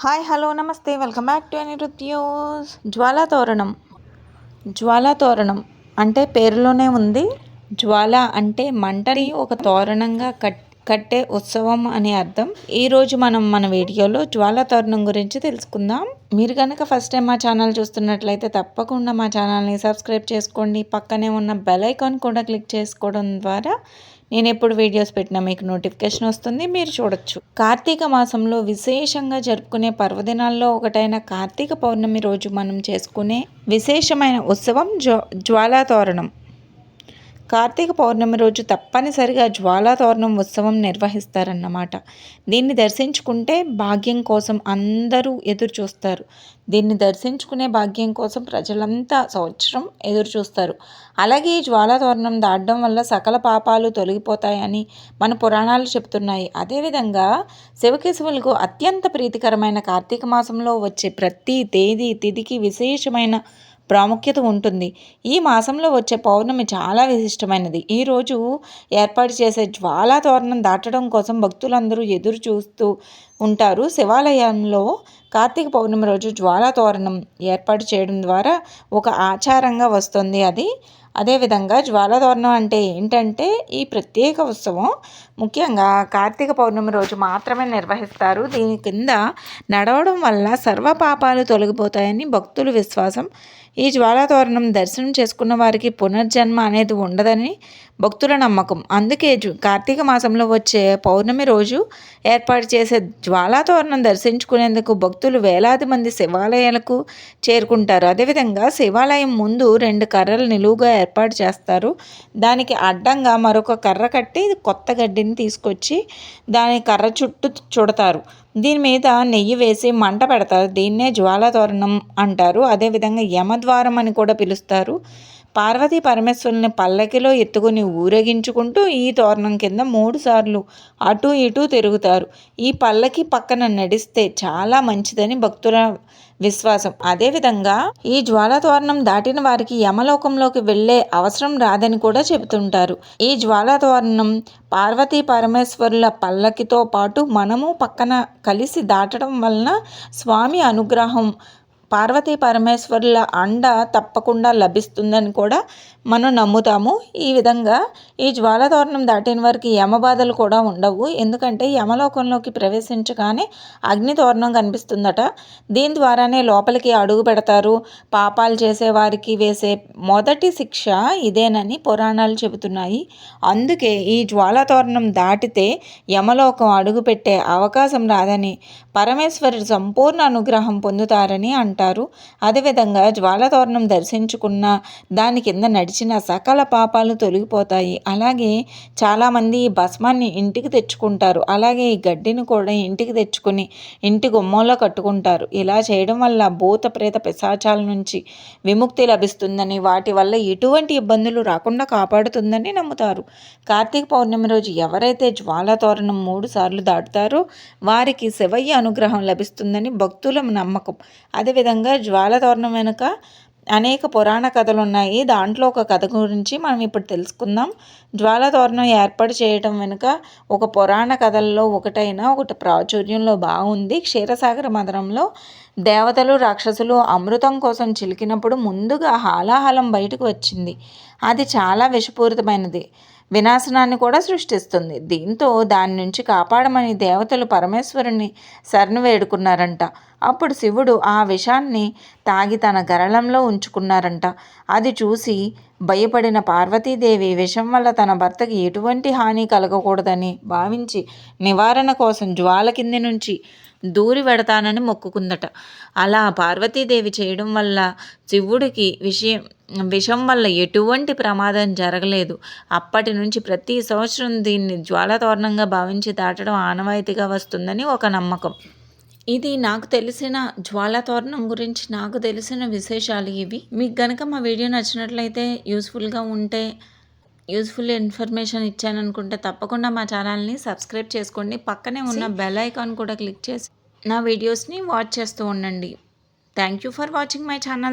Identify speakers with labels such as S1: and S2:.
S1: Hi hello నమస్తే. Welcome back to అనిరుద్యోస్ జ్వాలా తోరణం. జ్వాలా తోరణం అంటే పేరులోనే ఉంది. జ్వాల అంటే మంటని ఒక తోరణంగా కట్ కట్టే ఉత్సవం అనే అర్థం. ఈరోజు మనం మన వీడియోలో జ్వాలా తోరణం గురించి తెలుసుకుందాం. మీరు కనుక ఫస్ట్ టైం మా ఛానల్ చూస్తున్నట్లయితే తప్పకుండా మా ఛానల్ని సబ్స్క్రైబ్ చేసుకోండి. పక్కనే ఉన్న బెల్ ఐకాన్ కూడా క్లిక్ చేసుకోవడం ద్వారా నేను ఎప్పుడు వీడియోస్ పెట్టినా మీకు నోటిఫికేషన్ వస్తుంది మీరు చూడొచ్చు. కార్తీక మాసంలో విశేషంగా జరుపుకునే పర్వదినాల్లో ఒకటైన కార్తీక పౌర్ణమి రోజు మనం చేసుకునే విశేషమైన ఉత్సవం జ్వాలా తోరణం కార్తీక పౌర్ణమి రోజు తప్పనిసరిగా జ్వాలాతోరణం ఉత్సవం నిర్వహిస్తారన్నమాట. దీన్ని దర్శించుకుంటే భాగ్యం కోసం అందరూ ఎదురు చూస్తారు దీన్ని దర్శించుకునే భాగ్యం కోసం ప్రజలంతా సంవత్సరం ఎదురు చూస్తారు అలాగే ఈ జ్వాలాతోరణం దాటడం వల్ల సకల పాపాలు తొలగిపోతాయని మన పురాణాలు చెప్తున్నాయి. అదేవిధంగా శివకేశవులకు అత్యంత ప్రీతికరమైన కార్తీక మాసంలో వచ్చే ప్రతి తేదీ తిథికి విశేషమైన ప్రాముఖ్యత ఉంటుంది. ఈ మాసంలో వచ్చే పౌర్ణమి చాలా విశిష్టమైనది. ఈరోజు ఏర్పాటు చేసే జ్వాలా తోరణం దాటడం కోసం భక్తులందరూ ఎదురు చూస్తూ ఉంటారు. శివాలయంలో కార్తీక పౌర్ణమి రోజు జ్వాలా తోరణం ఏర్పాటు చేయడం ద్వారా ఒక ఆచారంగా వస్తుంది అది. అదేవిధంగా జ్వాలతోరణం అంటే ఏంటంటే ఈ ప్రత్యేక ఉత్సవం ముఖ్యంగా కార్తీక పౌర్ణమి రోజు మాత్రమే నిర్వహిస్తారు. దీని కింద నడవడం వల్ల సర్వ పాపాలు తొలగిపోతాయని భక్తుల విశ్వాసం. ఈ జ్వాలాతోరణం దర్శనం చేసుకున్న వారికి పునర్జన్మ అనేది ఉండదని భక్తుల నమ్మకం. అందుకే కార్తీక మాసంలో వచ్చే పౌర్ణమి రోజు ఏర్పాటు చేసే జ్వాలాతోరణం దర్శించుకునేందుకు భక్తులు వేలాది మంది శివాలయాలకు చేరుకుంటారు. అదేవిధంగా శివాలయం ముందు రెండు కర్రలు నిలువుగా ఏర్పాటు చేస్తారు. దానికి అడ్డంగా మరొక కర్ర కట్టి కొత్త గడ్డిని తీసుకొచ్చి దాని కర్ర చుట్టూ చుడతారు. దీని మీద నెయ్యి వేసి మంట పెడతారు. దీన్నే జ్వాలాతోరణం అంటారు. అదేవిధంగా యమద్వారం అని కూడా పిలుస్తారు. పార్వతీ పరమేశ్వరుని పల్లకిలో ఎత్తుకుని ఊరేగించుకుంటూ ఈ తోరణం కింద మూడు సార్లు అటు ఇటు తిరుగుతారు. ఈ పల్లకి పక్కన నడిస్తే చాలా మంచిదని భక్తుల విశ్వాసం. అదేవిధంగా ఈ జ్వాల తోరణం దాటిన వారికి యమలోకంలోకి వెళ్ళే అవసరం రాదని కూడా చెబుతుంటారు. ఈ జ్వాల తోరణం పార్వతీ పరమేశ్వరుల పల్లకితో పాటు మనము పక్కన కలిసి దాటడం వలన స్వామి అనుగ్రహం పార్వతీ పరమేశ్వరుల అండ తప్పకుండా లభిస్తుందని కూడా మనం నమ్ముతాము. ఈ విధంగా ఈ జ్వాలతోరణం దాటిన వారికి యమబాధలు కూడా ఉండవు. ఎందుకంటే యమలోకంలోకి ప్రవేశించగానే అగ్నితోరణం కనిపిస్తుందట. దీని ద్వారానే లోపలికి అడుగు పెడతారు. పాపాలు చేసేవారికి వేసే మొదటి శిక్ష ఇదేనని పురాణాలు చెబుతున్నాయి. అందుకే ఈ జ్వాలతోరణం దాటితే యమలోకం అడుగుపెట్టే అవకాశం రాదని పరమేశ్వరుడు సంపూర్ణ అనుగ్రహం పొందుతారని అంటారు. అదేవిధంగా జ్వాలతోరణం దర్శించుకున్న దాని కింద నడిచిన సకల పాపాలు తొలగిపోతాయి. అలాగే చాలామంది ఈ భస్మాన్ని ఇంటికి తెచ్చుకుంటారు. అలాగే ఈ గడ్డిని కూడా ఇంటికి తెచ్చుకొని ఇంటి గుమ్మంలో కట్టుకుంటారు. ఇలా చేయడం వల్ల భూత ప్రేత పిశాచాల నుంచి విముక్తి లభిస్తుందని వాటి వల్ల ఎటువంటి ఇబ్బందులు రాకుండా కాపాడుతుందని నమ్ముతారు. కార్తీక పౌర్ణమి రోజు ఎవరైతే జ్వాలతోరణం మూడు సార్లు దాటుతారో వారికి శివయ్య అనుగ్రహం లభిస్తుందని భక్తుల నమ్మకం. అదేవిధంగా జ్వాలతోరణం వెనుక అనేక పురాణ కథలు ఉన్నాయి దాంట్లో ఒక కథ గురించి మనం ఇప్పుడు తెలుసుకుందాం. జ్వాలతోరణం ఏర్పాటు చేయటం వెనుక ఒక పురాణ కథల్లో ఒకటైన ఒకటి ప్రాచుర్యంలో బాగుంది. క్షీరసాగర మదనంలో దేవతలు రాక్షసులు అమృతం కోసం చిలికినప్పుడు ముందుగా హాలాహలం బయటకు వచ్చింది. అది చాలా విషపూరితమైనది. వినాశనాన్ని కూడా సృష్టిస్తుంది. దీంతో దాని నుంచి కాపాడమని దేవతలు పరమేశ్వరుని శరణు వేడుకున్నారంట. అప్పుడు శివుడు ఆ విషాన్ని తాగి తన గరళంలో ఉంచుకున్నారంట. అది చూసి భయపడిన పార్వతీదేవి విషం వల్ల తన భర్తకి ఎటువంటి హాని కలగకూడదని భావించి నివారణ కోసం జ్వాల కింది నుంచి దూరి పెడతానని మొక్కుకుందట. అలా పార్వతీదేవి చేయడం వల్ల శివుడికి విషయం విషం వల్ల ఎటువంటి ప్రమాదం జరగలేదు. అప్పటి నుంచి ప్రతి సంవత్సరం దీన్ని జ్వాలతోరణంగా భావించి దాటడం ఆనవాయితీగా వస్తుందని ఒక నమ్మకం. ఇది నాకు తెలిసిన జ్వాలతోరణం గురించి నాకు తెలిసిన విశేషాలు ఇవి. మీకు గనక మా వీడియో నచ్చినట్లయితే యూస్ఫుల్గా ఉంటే యూస్ఫుల్ ఇన్ఫర్మేషన్ ఇచ్చాను అనుకుంటే తప్పకుండా మా ఛానల్ని సబ్స్క్రైబ్ చేసుకోండి. పక్కనే ఉన్న బెల్ ఐకాన్ కూడా క్లిక్ చేసి నా వీడియోస్ని వాచ్ చేస్తూ ఉండండి. Thank you for watching my channel.